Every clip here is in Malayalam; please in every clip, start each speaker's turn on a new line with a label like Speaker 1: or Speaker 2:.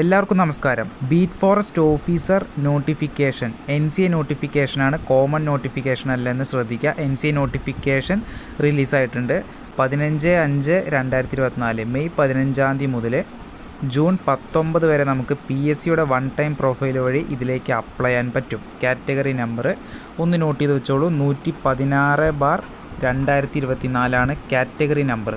Speaker 1: എല്ലാവർക്കും നമസ്കാരം. Beat forest officer notification N C A നോട്ടിഫിക്കേഷനാണ് common notification അല്ലെന്ന് ശ്രദ്ധിക്കുക. എൻ സി എ നോട്ടിഫിക്കേഷൻ റിലീസായിട്ടുണ്ട് പതിനഞ്ച് അഞ്ച് രണ്ടായിരത്തി ഇരുപത്തിനാല് മെയ് പതിനഞ്ചാം തീയതി മുതൽ ജൂൺ പത്തൊമ്പത് വരെ നമുക്ക് പി എസ് സിയുടെ വൺ ടൈം പ്രൊഫൈൽ വഴി ഇതിലേക്ക് അപ്ലൈ ചെയ്യാൻ പറ്റും. കാറ്റഗറി നമ്പർ ഒന്ന് നോട്ട് ചെയ്ത് വെച്ചോളൂ. നൂറ്റി പതിനാറ് ബാർ രണ്ടായിരത്തി ഇരുപത്തി നാലാണ് category number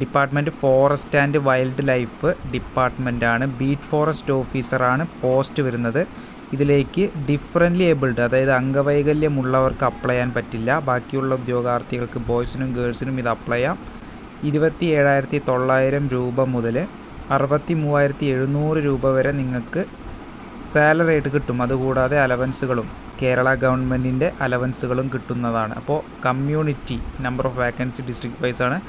Speaker 1: department forest and wildlife ഡിപ്പാർട്ട്മെന്റാണ് beat forest ഓഫീസറാണ് പോസ്റ്റ് വരുന്നത്. ഇതിലേക്ക് ഡിഫറന്റ്ലി ഏബിൾഡ് അതായത് അംഗവൈകല്യമുള്ളവർക്ക് അപ്ലൈ ചെയ്യാൻ പറ്റില്ല. ബാക്കിയുള്ള ഉദ്യോഗാർത്ഥികൾക്ക് ബോയ്സിനും ഗേൾസിനും ഇത് അപ്ലൈ ചെയ്യാം. ഇരുപത്തി ഏഴായിരത്തി തൊള്ളായിരം രൂപ മുതൽ അറുപത്തി മൂവായിരത്തി എഴുന്നൂറ് രൂപ വരെ നിങ്ങൾക്ക് സാലറി ആയിട്ട് കിട്ടും. അതുകൂടാതെ അലവൻസുകളും. കേരള ഗവൺമെന്റിന്റെ അലവൻസുകളും കിട്ടുന്നതാണ്. അപ്പോൾ community number of vacancy district wise ആണ്.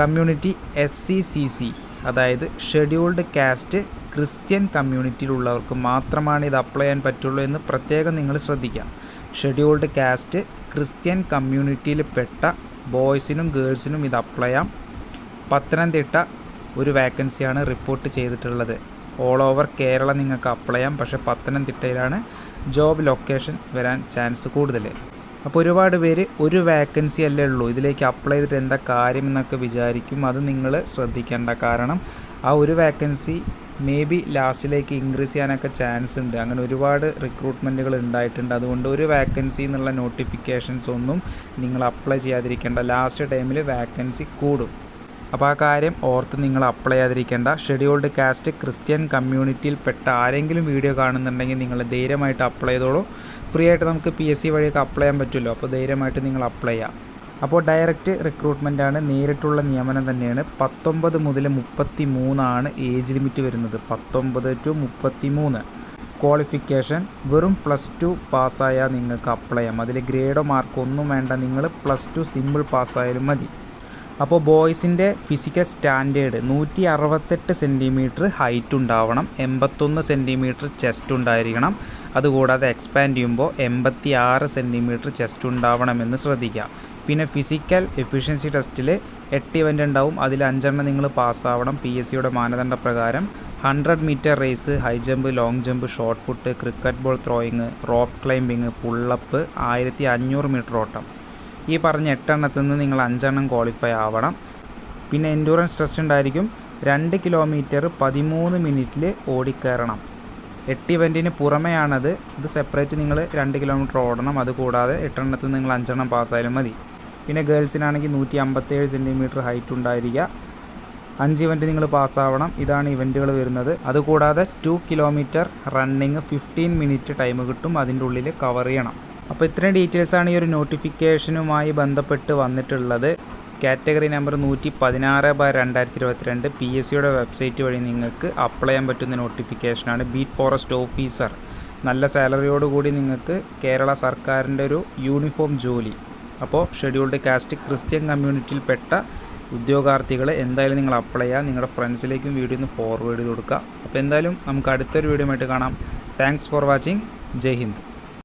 Speaker 1: Community S C C C അതായത് ഷെഡ്യൂൾഡ് കാസ്റ്റ് ക്രിസ്ത്യൻ കമ്മ്യൂണിറ്റിയിലുള്ളവർക്ക് മാത്രമാണ് ഇത് അപ്ലൈ ചെയ്യാൻ പറ്റുള്ളൂ എന്ന് പ്രത്യേകം നിങ്ങൾ ശ്രദ്ധിക്കുക. ഷെഡ്യൂൾഡ് കാസ്റ്റ് ക്രിസ്ത്യൻ കമ്മ്യൂണിറ്റിയിൽ പെട്ട ബോയ്സിനും ഗേൾസിനും ഇത് അപ്ലൈ ചെയ്യാം. പത്തനംതിട്ട ഒരു വാക്കൻസിയാണ് റിപ്പോർട്ട് ചെയ്തിട്ടുള്ളത്. ഓൾ ഓവർ കേരള നിങ്ങൾക്ക് അപ്ലൈ ചെയ്യാം. പക്ഷേ പത്തനംതിട്ടയിലാണ് ജോബ് ലൊക്കേഷൻ വരാൻ ചാൻസ് കൂടുതൽ അപ്പോൾ ഒരുപാട് പേര് ഒരു വാക്കൻസി അല്ലേ ഉള്ളൂ. ഇതിലേക്ക് അപ്ലൈ ചെയ്തിട്ട് എന്താ കാര്യം എന്നൊക്കെ വിചാരിക്കും. അത് നിങ്ങൾ ശ്രദ്ധിക്കേണ്ട കാരണം ആ ഒരു വാക്കൻസി മേ ബി ലാസ്റ്റിലേക്ക് ഇൻക്രീസ് ചെയ്യാനൊക്കെ ചാൻസ് ഉണ്ട്. അങ്ങനെ ഒരുപാട് റിക്രൂട്ട്മെന്റുകൾ ഉണ്ടായിട്ടുണ്ട്. അതുകൊണ്ട് ഒരു വാക്കൻസി എന്നുള്ള നോട്ടിഫിക്കേഷൻസ് ഒന്നും നിങ്ങൾ അപ്ലൈ ചെയ്യാതിരിക്കേണ്ട. ലാസ്റ്റ് ടൈമിൽ വാക്കൻസി കൂടും. അപ്പോൾ ആ കാര്യം ഓർത്ത് നിങ്ങൾ അപ്ലൈ ചെയ്യാതിരിക്കേണ്ട. ഷെഡ്യൂൾഡ് കാസ്റ്റ് ക്രിസ്ത്യൻ കമ്മ്യൂണിറ്റിയിൽപ്പെട്ട ആരെങ്കിലും വീഡിയോ കാണുന്നുണ്ടെങ്കിൽ നിങ്ങൾ ധൈര്യമായിട്ട് അപ്ലൈ ചെയ്തോളൂ. ഫ്രീ ആയിട്ട് നമുക്ക് പി എസ് സി വഴിയൊക്കെ അപ്ലൈ ചെയ്യാൻ പറ്റുമല്ലോ അപ്പോൾ ധൈര്യമായിട്ട് നിങ്ങൾ അപ്ലൈ ചെയ്യാം. അപ്പോൾ ഡയറക്റ്റ് റിക്രൂട്ട്മെന്റ് ആണ്. നേരിട്ടുള്ള നിയമനം തന്നെയാണ്. പത്തൊമ്പത് മുതൽ മുപ്പത്തി മൂന്നാണ് ഏജ് ലിമിറ്റ് വരുന്നത്. പത്തൊമ്പത് ടു മുപ്പത്തി മൂന്ന് ക്വാളിഫിക്കേഷൻ വെറും പ്ലസ് ടു പാസ്സായാൽ നിങ്ങൾക്ക് അപ്ലൈ ചെയ്യാം. അതിൽ ഗ്രേഡോ മാർക്കോ ഒന്നും വേണ്ട. നിങ്ങൾ പ്ലസ് ടു സിമ്പിൾ പാസ്സായാലും മതി. അപ്പോൾ ബോയ്സിന്റെ ഫിസിക്കൽ സ്റ്റാൻഡേർഡ് നൂറ്റി അറുപത്തെട്ട് സെന്റിമീറ്റർ ഹൈറ്റ് ഉണ്ടാവണം എൺപത്തൊന്ന് സെന്റിമീറ്റർ ചെസ്റ്റ് ഉണ്ടായിരിക്കണം. അതുകൂടാതെ എക്സ്പാൻഡ് ചെയ്യുമ്പോൾ എൺപത്തി ആറ് സെന്റിമീറ്റർ ചെസ്റ്റ് ഉണ്ടാവണമെന്ന് ശ്രദ്ധിക്കുക. പിന്നെ ഫിസിക്കൽ എഫിഷ്യൻസി ടെസ്റ്റിൽ എട്ട് ഇവന്റ് ഉണ്ടാവും. അതിൽ അഞ്ചെണ്ണം നിങ്ങൾ പാസ്സാവണം. പി എസ് സിയുടെ മാനദണ്ഡ പ്രകാരം hundred metre race high jump long jump shot put cricket ball throwing rope climbing pullup ആയിരത്തി അഞ്ഞൂറ് മീറ്റർ ഓട്ടം. ഈ പറഞ്ഞ എട്ടെണ്ണത്തിൽ നിന്ന് നിങ്ങൾ അഞ്ചെണ്ണം ക്വാളിഫൈ ആവണം. പിന്നെ എൻഡ്യൂറൻസ് ടെസ്റ്റ് ഉണ്ടായിരിക്കും. രണ്ട് കിലോമീറ്റർ പതിമൂന്ന് മിനിറ്റിൽ ഓടിക്കയറണം എട്ട് ഇവന്റിന് പുറമെയാണത്. ഇത് സെപ്പറേറ്റ് നിങ്ങൾ രണ്ട് കിലോമീറ്റർ ഓടണം. അതുകൂടാതെ എട്ടെണ്ണത്തിൽ നിങ്ങൾ അഞ്ചെണ്ണം പാസ്സായാലും മതി. പിന്നെ ഗേൾസിനാണെങ്കിൽ നൂറ്റി അമ്പത്തേഴ് സെന്റിമീറ്റർ ഹൈറ്റ് ഉണ്ടായിരിക്കുക അഞ്ച് ഇവന്റ് നിങ്ങൾ പാസ്സാവണം ഇതാണ് ഇവന്റുകൾ വരുന്നത്. അതുകൂടാതെ two kilometre running fifteen minute time കിട്ടും. അതിന്റെ ഉള്ളിൽ കവർ ചെയ്യണം. അപ്പോൾ ഇത്രയും ഡീറ്റെയിൽസാണ് ഈ ഒരു നോട്ടിഫിക്കേഷനുമായി ബന്ധപ്പെട്ട് വന്നിട്ടുള്ളത്. കാറ്റഗറി നമ്പർ നൂറ്റി പതിനാറ് ബൈ രണ്ടായിരത്തി ഇരുപത്തിരണ്ട് പി എസ് സിയുടെ വെബ്സൈറ്റ് വഴി നിങ്ങൾക്ക് അപ്ലൈ ചെയ്യാൻ പറ്റുന്ന നോട്ടിഫിക്കേഷനാണ് ബീറ്റ് ഫോറസ്റ്റ് ഓഫീസർ നല്ല സാലറിയോടുകൂടി നിങ്ങൾക്ക് കേരള സർക്കാരിന്റെ ഒരു യൂണിഫോം ജോലി. അപ്പോൾ ഷെഡ്യൂൾഡ് കാസ്റ്റ് ക്രിസ്ത്യൻ കമ്മ്യൂണിറ്റിയിൽപ്പെട്ട ഉദ്യോഗാർത്ഥികൾ എന്തായാലും നിങ്ങൾ അപ്ലൈ ചെയ്യുക. നിങ്ങളുടെ ഫ്രണ്ട്സിലേക്കും വീഡിയോ ഒന്ന് ഫോർവേഡ് ചെയ്ത് കൊടുക്കുക. അപ്പോൾ എന്തായാലും നമുക്ക് അടുത്തൊരു വീഡിയോ ആയിട്ട് കാണാം. Thanks for watching Jai Hind.